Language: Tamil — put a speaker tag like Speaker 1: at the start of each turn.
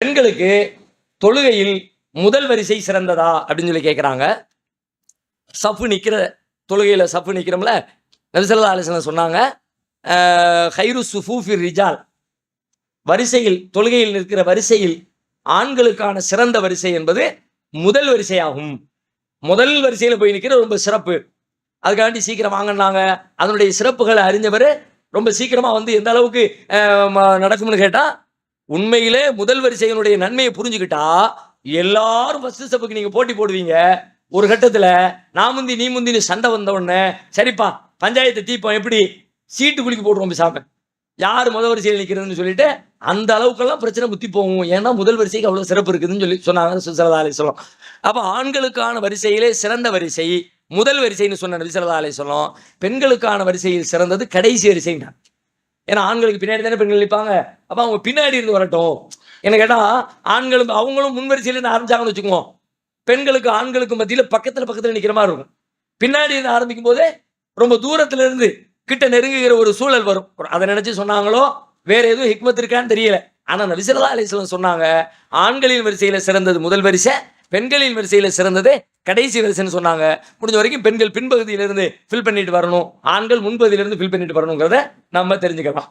Speaker 1: பெண்களுக்கு தொழுகையில் முதல் வரிசை சிறந்ததா அப்படின்னு சொல்லி கேட்குறாங்க சஃப்பு நிற்கிற தொழுகையில் சஃப்பு நிற்கிறோம்ல நபிசல்லா அலிஸ்லாம் சொன்னாங்க ஹைரு சுஃபூஃபி ரிஜால். வரிசையில் தொழுகையில் நிற்கிற வரிசையில் ஆண்களுக்கான சிறந்த வரிசை என்பது முதல் வரிசையாகும். முதல் வரிசையில் போய் நிற்கிற ரொம்ப சிறப்பு. அதுக்காண்டி சீக்கிரம் வாங்கினாங்க. அதனுடைய சிறப்புகளை அறிஞ்சவர் ரொம்ப சீக்கிரமாக வந்து எந்த அளவுக்கு நடக்கும்னு கேட்டால் உண்மையிலே முதல் வரிசையினுடைய நன்மையை புரிஞ்சுக்கிட்டா எல்லாரும் ஃபர்ஸ்ட் ஸ்டெப்புக்கு நீங்க போட்டி போடுவீங்க. ஒரு கட்டத்துல நான் முந்தி நீ முந்தின்னு சண்டை வந்த உடனே சரிப்பா பஞ்சாயத்து தீப்பம் எப்படி? சீட்டு குலுக்கி போட்டுருவோம் பேசாம யார் முதல் வரிசையில் நிற்கிறதுன்னு சொல்லிட்டு அந்த அளவுக்கெல்லாம் பிரச்சனை முத்தி போகும். ஏன்னா முதல் வரிசைக்கு அவ்வளோ சிறப்பு இருக்குதுன்னு சொல்லி சொன்னாங்க சுசலதா சொல்லும் அப்போ ஆண்களுக்கான வரிசையிலே சிறந்த வரிசை முதல் வரிசைன்னு சொன்ன நபிசல்லா சொல்லும் பெண்களுக்கான வரிசையில் சிறந்தது கடைசி வரிசைன்னா ஏன்னா ஆண்களுக்கு பின்னாடி தானே பெண்கள் நிற்பாங்க. அப்போ அவங்க பின்னாடி இருந்து வரட்டும். என்ன கேட்டால் ஆண்களும் அவங்களும் முன்வரிசையிலேருந்து இருந்து ஆரம்பிச்சாங்கன்னு வச்சுக்குவோம் பெண்களுக்கு ஆண்களுக்கு மத்தியில் பக்கத்தில் பக்கத்தில் நிற்கிற மாதிரி இருக்கும். பின்னாடி இருந்து ஆரம்பிக்கும் போதே ரொம்ப தூரத்துல இருந்து கிட்ட நெருங்குகிற ஒரு சூழல் வரும். அதை நினைச்சு சொன்னாங்களோ வேற எதுவும் ஹிக்மத் இருக்கான்னு தெரியல. ஆனா நபிசல்லா அலிஸ்லாம் சொன்னாங்க ஆண்களின் வரிசையில சிறந்தது முதல் வரிசை பெண்களின் வரிசையில சிறந்தது கடைசி வரிசைன்னு சொன்னாங்க. முடிஞ்ச வரைக்கும் பெண்கள் பின்பகுதியிலிருந்து ஃபில் பண்ணிட்டு வரணும். ஆண்கள் முன்பகுதியிலிருந்து ஃபில் பண்ணிட்டு வரணுங்கிறத நம்ம தெரிஞ்சுக்கலாம்.